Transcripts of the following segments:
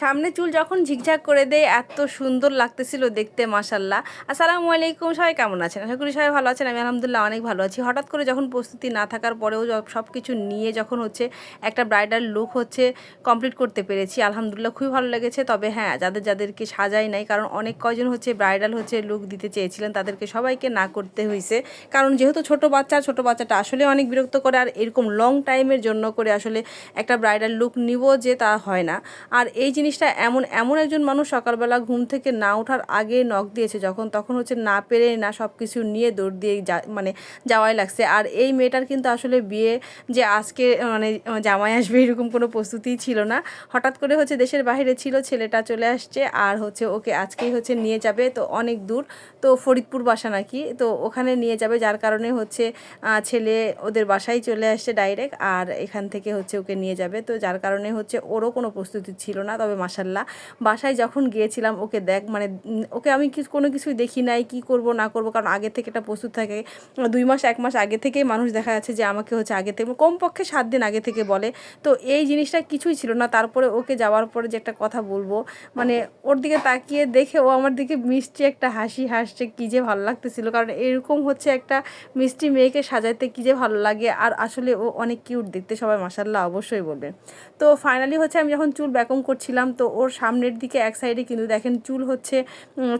সামনে চুল যখন ঝিকঝাক করে দেয়, এত সুন্দর লাগতেছিল দেখতে মাসাল্লাহ আসসালামু আলাইকুম, সবাই কেমন আছেন? আশা করি সবাই ভালো আছেন, আমি আলহামদুলিল্লাহ অনেক ভালো আছি। হঠাৎ করে যখন প্রস্তুতি না থাকার পরেও সব কিছু নিয়ে যখন হচ্ছে একটা ব্রাইডাল লুক হচ্ছে কমপ্লিট করতে পেরেছি, আলহামদুলিল্লাহ খুবই ভালো লেগেছে। তবে হ্যাঁ যাদের যাদেরকে সাজাই নাই, কারণ অনেক কয়জন হচ্ছে ব্রাইডাল হচ্ছে লুক দিতে চেয়েছিলেন, তাদেরকে সবাইকে না করতে হয়েছে কারণ যেহেতু ছোট বাচ্চা, ছোট বাচ্চাটা আসলে অনেক বিরক্ত করে, আর এরকম লং টাইমের জন্য করে আসলে একটা ব্রাইডাল লুক নিব যে তা হয় না। আর এই জিনিসটা এমন এমন একজন মানুষ সকালবেলা ঘুম থেকে না ওঠার আগে নখ দিয়েছে, যখন, তখন হচ্ছে না পেরে না সব কিছু নিয়ে দৌড় দিয়ে যা মানে যাওয়াই লাগছে। আর এই মেয়েটার কিন্তু আসলে বিয়ে যে আজকে মানে জামাই আসবে এরকম কোনো প্রস্তুতিই ছিল না। হঠাৎ করে হচ্ছে দেশের বাইরে ছিল, ছেলেটা চলে আসছে আর হচ্ছে ওকে আজকেই হচ্ছে নিয়ে যাবে, তো অনেক দূর, তো ফরিদপুর বাসা নাকি, তো ওখানে নিয়ে যাবে, যার কারণে হচ্ছে ছেলে ওদের বাসায় চলে আসছে ডাইরেক্ট আর এখান থেকে হচ্ছে ওকে নিয়ে যাবে, তো যার কারণে হচ্ছে ওরও কোনো প্রস্তুতি ছিল না। তবে মাসাল্লাহ বাসায় যখন গিয়েছিলাম, ওকে দেখ মানে ওকে আমি কিছু, কোনো কিছুই দেখি নাই, কি করব, না করব, কারণ আগে থেকে এটা প্রস্তুত থাকে। দুই মাস, এক মাস আগে থেকেই মানুষ দেখা যাচ্ছে যে আমাকে হচ্ছে আগে থেকে কমপক্ষে সাত দিন আগে থেকে বলে। তো এই জিনিসটা কিছুই ছিল না। তারপরে ওকে যাওয়ার পরে যে একটা কথা বলব মানে ওর দিকে তাকিয়ে দেখে ও আমার দিকে মিষ্টি একটা হাসি হাসছে, কী যে ভালো লাগতেছিল। কারণ এরকম হচ্ছে একটা মিষ্টি মেয়েকে সাজাইতে কী যে ভালো লাগে। আর আসলে ও অনেক কিউট দেখতে সবাই মাসাল্লাহ অবশ্যই বলবেন তো ফাইনালি হচ্ছে আমি যখন চুল ব্যাকম করছিলাম তো ওর সামনের দিকে এক সাইডে কিন্তু দেখেন চুল হচ্ছে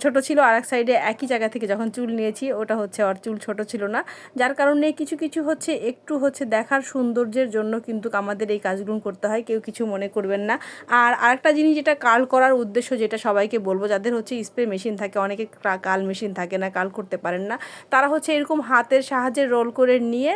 ছোট ছিল আর এক সাইডে একই জায়গা থেকে যখন চুল নিয়েছি, ওটা হচ্ছে ওর চুল ছোট ছিল না। যার কারণে কিছু কিছু হচ্ছে, একটু হচ্ছে দেখার সৌন্দর্যের জন্য কিন্তু আমাদের এই কাজগুলো করতে হয়, কেউ কিছু মনে করবেন না। আর আরেকটা জিনিস যেটা কাল করার উদ্দেশ্য যেটা সবাইকে বলব, যাদের হচ্ছে স্প্রে মেশিন থাকে, অনেকে কাল মেশিন থাকে না, কাল করতে পারেন না, তারা হচ্ছে এরকম হাতের সাহায্যে রোল করে নিয়ে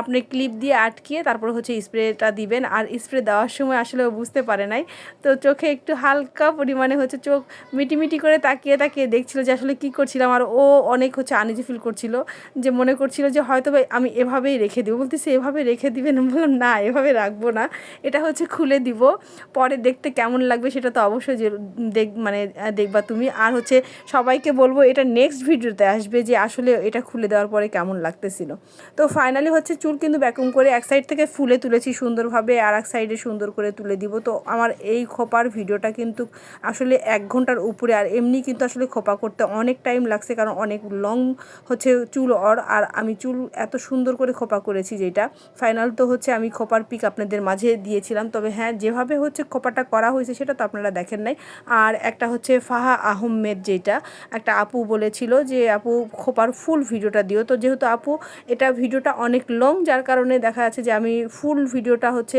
আপনি ক্লিপ দিয়ে আটকিয়ে তারপর হচ্ছে স্প্রেটা দিবেন। আর স্প্রে দেওয়ার সময় আসলে বুঝতে পারে নাই, তো চোখে একটু হালকা পরিমাণে হচ্ছে চোখ মিটিমিটি করে তাকিয়ে তাকিয়ে দেখছিল যে আসলে কী করছিলাম আর ও অনেক হচ্ছে আনিজি ফিল করছিল, যে মনে করছিল যে হয়তো ভাই আমি এভাবেই রেখে দিব। বলতেছে, এভাবে রেখে দিবেন? বললাম, না, এভাবে রাখব না। এটা হচ্ছে খুলে দিব। পরে দেখতে কেমন লাগবে সেটা তো অবশ্যই দেখ মানে দেখবা তুমি। আর হচ্ছে সবাইকে বলব, এটা নেক্সট ভিডিওতে আসবে যে আসলে এটা খুলে দেওয়ার পরে কেমন লাগতেছিল। তো ফাইনালি হচ্ছে চুল কিন্তু ব্যাকুম করে এক সাইড থেকে ফুলে তুলেছি সুন্দরভাবে, আর এক সাইডে সুন্দর করে তুলে দিব। তো আমার এই খোপার ভিডিওটা কিন্তু আসলে এক ঘণ্টার উপরে আর এমনি কিন্তু আসলে খোপা করতে অনেক টাইম লাগছে কারণ অনেক লং হচ্ছে চুল অর আর আমি চুল এত সুন্দর করে খোপা করেছি যেটা। ফাইনাল তো হচ্ছে আমি খোপার পিক আপনাদের মাঝে দিয়েছিলাম, তবে হ্যাঁ যেভাবে হচ্ছে খোপাটা করা হয়েছে সেটা তো আপনারা দেখেন নাই। আর একটা হচ্ছে ফাহা আহমেদ যেটা, একটা আপু বলেছিল যে, আপু, খোপার ফুল ভিডিওটা দিও। তো যেহেতু আপু এটা ভিডিওটা অনেক লং যার কারণে দেখা যাচ্ছে যে আমি ফুল ভিডিওটা হচ্ছে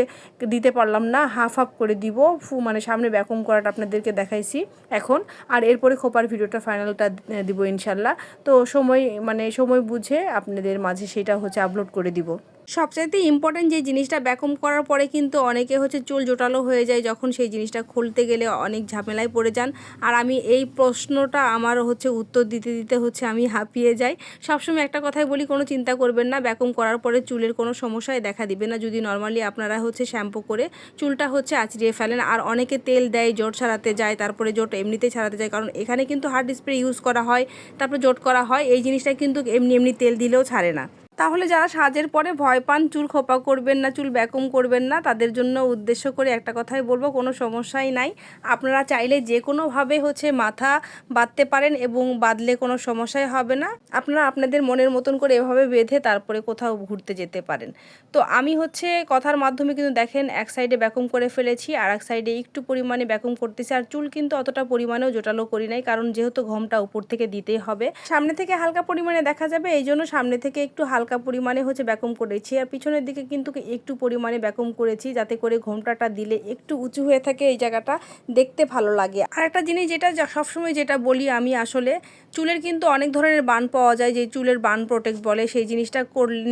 দিতে পারলাম না হাফ হাফ করে দিব, ফু মানে সামনে ব্যাকম করাটা আপনাদেরকে দেখাইছি এখন। আর এরপরে খোপার ভিডিওটা ফাইনালটা দিব ইনশাল্লাহ। তো সময় মানে সময় বুঝে আপনাদের মাঝে সেটা হচ্ছে আপলোড করে দিব। সবচাইতে ইম্পর্টেন্ট যে জিনিসটা ব্যাকম করার পরে কিন্তু অনেকে হচ্ছে চুল জোটালো হয়ে যায় যখন সেই জিনিসটা খুলতে গেলে অনেক ঝামেলায় পড়ে যান। আর আমি এই প্রশ্নটা আমার হচ্ছে উত্তর দিতে দিতে হচ্ছে আমি হাঁপিয়ে যাই। সবসময় একটা কথাই বলি, কোনো চিন্তা করবেন না ব্যাকম করার পরে চুলের কোনো সমস্যায় দেখা দিবে না। যদি নর্মালি আপনারা হচ্ছে শ্যাম্পু করে চুলটা হচ্ছে আঁচড়িয়ে ফেলেন, আর অনেকে তেল দেয়, জোট ছাড়াতে যায়, তারপরে জোট এমনিতে ছাড়াতে যায়, কারণ এখানে কিন্তু হার্ড স্প্রে ইউজ করা হয়, তারপরে জোট করা হয়, এই জিনিসটা কিন্তু এমনি এমনি তেল দিলেও ছাড়ে না। তাহলে যারা সাজের পরে ভয় পান, চুল খোপা করবেন না, চুল ব্যাকম করবেন না, তাদের জন্য উদ্দেশ্য করে একটা কথাই বলব, কোনো সমস্যাই নাই। আপনারা চাইলে যে কোনোভাবে হচ্ছে মাথা বাঁধতে পারেন এবং বাঁধলে কোনো সমস্যাই হবে না। আপনারা আপনাদের মনের মতন করে এভাবে বেঁধে তারপরে কোথাও ঘুরতে যেতে পারেন। তো আমি হচ্ছে কথার মাধ্যমে কিন্তু দেখেন, এক সাইডে ব্যাকম করে ফেলেছি আর এক সাইডে একটু পরিমাণে ব্যাকম করতেছি, আর চুল কিন্তু অতটা পরিমাণেও জোটালো করি নাই, কারণ যেহেতু ঘমটা উপর থেকে দিতেই হবে। সামনে থেকে হালকা পরিমাণে দেখা যাবে এই জন্য সামনে থেকে একটু হালকা হালকা পরিমাণে হচ্ছে ব্যাকম করেছি। আর পিছনের দিকে কিন্তু একটু পরিমাণে ব্যাকম করেছি যাতে করে ঘোমটাটা দিলে একটু উঁচু হয়ে থাকে এই জায়গাটা, দেখতে ভালো লাগে। আর একটা জিনিস যেটা সবসময় যেটা বলি আমি আসলে, চুলের কিন্তু অনেক ধরনের বান পাওয়া যায় যে চুলের বান প্রোটেক্ট বলে, সেই জিনিসটা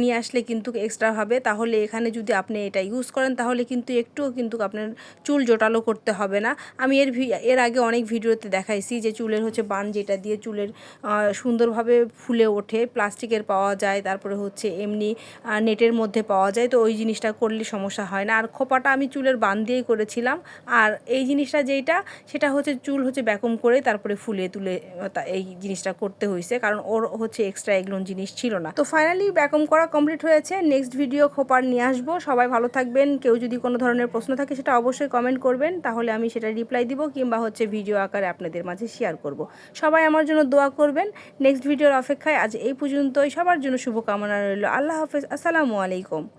নিয়ে আসলে কিন্তু এক্সট্রা হবে তাহলে এখানে যদি আপনি এটা ইউজ করেন, তাহলে কিন্তু একটুও কিন্তু আপনার চুল জোটালো করতে হবে না। আমি এর এর আগে অনেক ভিডিওতে দেখাইছি যে চুলের হচ্ছে বান যেটা দিয়ে চুলের সুন্দরভাবে ফুলে ওঠে প্লাস্টিকের পাওয়া যায়, তারপরে হচ্ছে এমনি নেটের মধ্যে পাওয়া যায়, তো ওই জিনিসটা করলে সমস্যা হয় না। আর খোপাটা আমি চুলের বান দিয়েই করেছিলাম। আর এই জিনিসটা যেইটা, সেটা হচ্ছে চুল হচ্ছে ব্যাকম করে তারপরে ফুলে তুলে এই জিনিসটা করতে হয়েছে কারণ ওর হচ্ছে এক্সট্রা এগুলোন জিনিস ছিল না। তো ফাইনালি ব্যাকম করা কমপ্লিট হয়েছে। নেক্সট ভিডিও খোপার নিয়ে আসব। সবাই ভালো থাকবেন। কেউ যদি কোনো ধরনের প্রশ্ন থাকে, সেটা অবশ্যই কমেন্ট করবেন। তাহলে আমি সেটা রিপ্লাই দিব কিংবা হচ্ছে ভিডিও আকারে আপনাদের মাঝে শেয়ার করব। সবাই আমার জন্য দোয়া করবেন। নেক্সট ভিডিওর অপেক্ষায় আজ এই পর্যন্তই। সবার জন্য শুভকামনা। রইল। আল্লাহ হাফেজ আসসালামু আলাইকুম।